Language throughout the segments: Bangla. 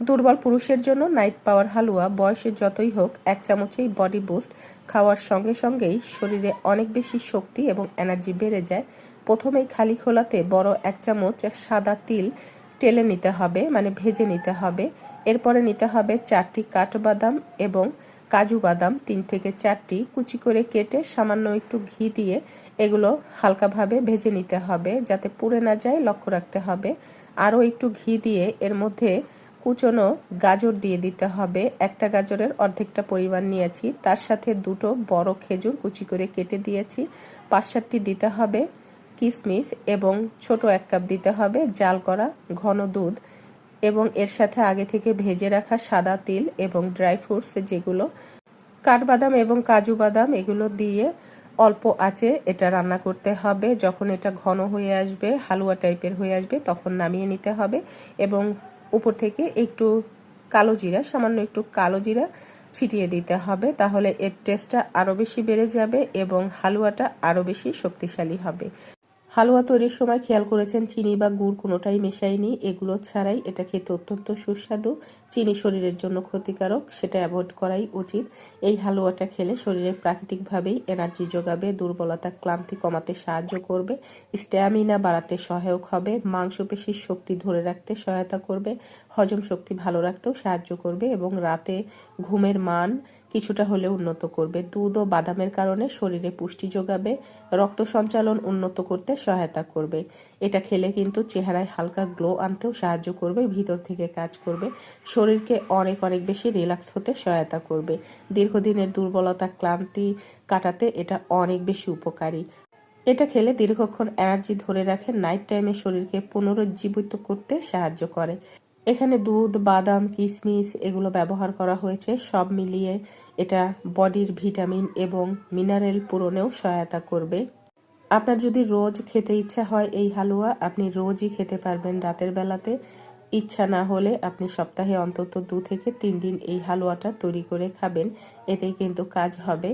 দুর্বল পুরুষের জন্য নাইট পাওয়ার হালুয়া বয়সে যতই হোক, এক চামচেই বডি বুস্ট খাওয়ার সঙ্গে সঙ্গেই শরীরে অনেক বেশি শক্তি এবং এনার্জি বেড়ে যায়। প্রথমেই খালি খোলাতে বড় এক চামচ সাদা তিল টেলে নিতে হবে মানে ভেজে নিতে হবে। এরপরে নিতে হবে চারটি কাঠবাদাম এবং কাজু বাদাম, তিন থেকে চারটি। কুচি করে কেটে সামান্য একটু ঘি দিয়ে এগুলো হালকাভাবে ভেজে নিতে হবে, যাতে পুড়ে না যায়, লক্ষ্য রাখতে হবে। আরও একটু ঘি দিয়ে এর মধ্যে কুচনো গাজর দিয়ে দিতে হবে। একটা গাজরের অর্ধেকটা পরিমাণ নিয়েছি। তার সাথে দুটো বড় খেজুর কুচি করে কেটে দিয়েছি। পাঁচ সাতটি দিতে হবে কিশমিশ এবং ছোট এক কাপ দিতে হবে জাল করা ঘন দুধ এবং এর সাথে আগে থেকে ভেজে রাখা সাদা তিল এবং ড্রাই ফ্রুটস যেগুলো, কাঠবাদাম এবং কাজু বাদাম এগুলো দিয়ে অল্প আঁচে এটা রান্না করতে হবে। যখন এটা ঘন হয়ে আসবে, হালুয়া টাইপের হয়ে আসবে, তখন নামিয়ে নিতে হবে এবং উপর থেকে একটু কালো জিরা, সামান্য একটু কালো জিরা ছিটিয়ে দিতে হবে। তাহলে এর টেস্টটা আরও বেশি বেড়ে যাবে এবং হালুয়াটা আরও বেশি শক্তিশালী হবে। হালুয়া তৈরির সময় খেয়াল করেছেন চিনি বা গুড় কোনোটাই মেশাইনি এগুলো ছাড়াই এটা খেতে অত্যন্ত সুস্বাদু। চিনি শরীরের জন্য ক্ষতিকারক, সেটা অ্যাভয়েড করাই উচিত। এই হালুয়াটা খেলে শরীরে প্রাকৃতিকভাবেই এনার্জি যোগাবে, দুর্বলতা, ক্লান্তি কমাতে সাহায্য করবে, স্ট্যামিনা বাড়াতে সহায়ক হবে, মাংসপেশির শক্তি ধরে রাখতে সহায়তা করবে, হজম শক্তি ভালো রাখতেও সাহায্য করবে এবং রাতে ঘুমের মান কিছুটা হলেও উন্নত করবে। দুধ ও বাদামের কারণে শরীরে পুষ্টি যোগাবে, রক্ত সঞ্চালন উন্নত করতে সহায়তা করবে। এটা খেলে কিন্তু চেহারায় হালকা গ্লো আনতেও সাহায্য করবে, ভিতর থেকে কাজ করবে, শরীরকে অনেক অনেক বেশি রিল্যাক্স হতে সহায়তা করবে। দীর্ঘদিনের দুর্বলতা, ক্লান্তি কাটাতে এটা অনেক বেশি উপকারী। এটা খেলে দীর্ঘক্ষণ এনার্জি ধরে রাখে, নাইট টাইমে শরীরকে পুনরুজ্জীবিত করতে সাহায্য করে। এখানে দুধ, বাদাম কিশমিশ এগুলো ব্যবহার করা হয়েছে। সব মিলিয়ে এটা বডির ভিটামিন এবং মিনারেল পূরণেও সহায়তা করবে। আপনার যদি রোজ খেতে ইচ্ছা হয় এই হালুয়া, আপনি রোজই খেতে পারবেন রাতের বেলাতে। ইচ্ছা না হলে আপনি সপ্তাহে অন্তত দু থেকে তিন দিন এই হালুয়াটা তৈরি করে খাবেন। এতেই কিন্তু কাজ হবে।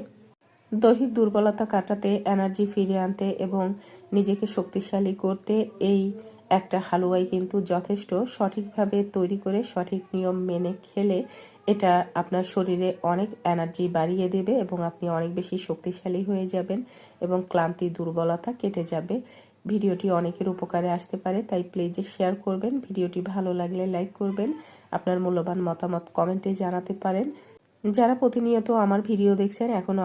দৈহিক দুর্বলতা কাটাতে, এনার্জি ফিরিয়ে আনতে এবং নিজেকে শক্তিশালী করতে এই একটা হালুয়াই কিন্তু যথেষ্ট সঠিকভাবে তৈরি করে সঠিক নিয়ম মেনে খেলে এটা আপনার শরীরে অনেক এনার্জি বাড়িয়ে দেবে এবং আপনি অনেক বেশি শক্তিশালী হয়ে যাবেন এবং ক্লান্তি, দুর্বলতা কেটে যাবে। ভিডিওটি অনেকের উপকারে আসতে পারে, তাই প্লিজ শেয়ার করবেন। ভিডিওটি ভালো লাগলে লাইক করবেন। আপনার মূল্যবান মতামত কমেন্টে জানাতে পারেন। যারা প্রতিনিয়ত আমার ভিডিও দেখছেন, এখন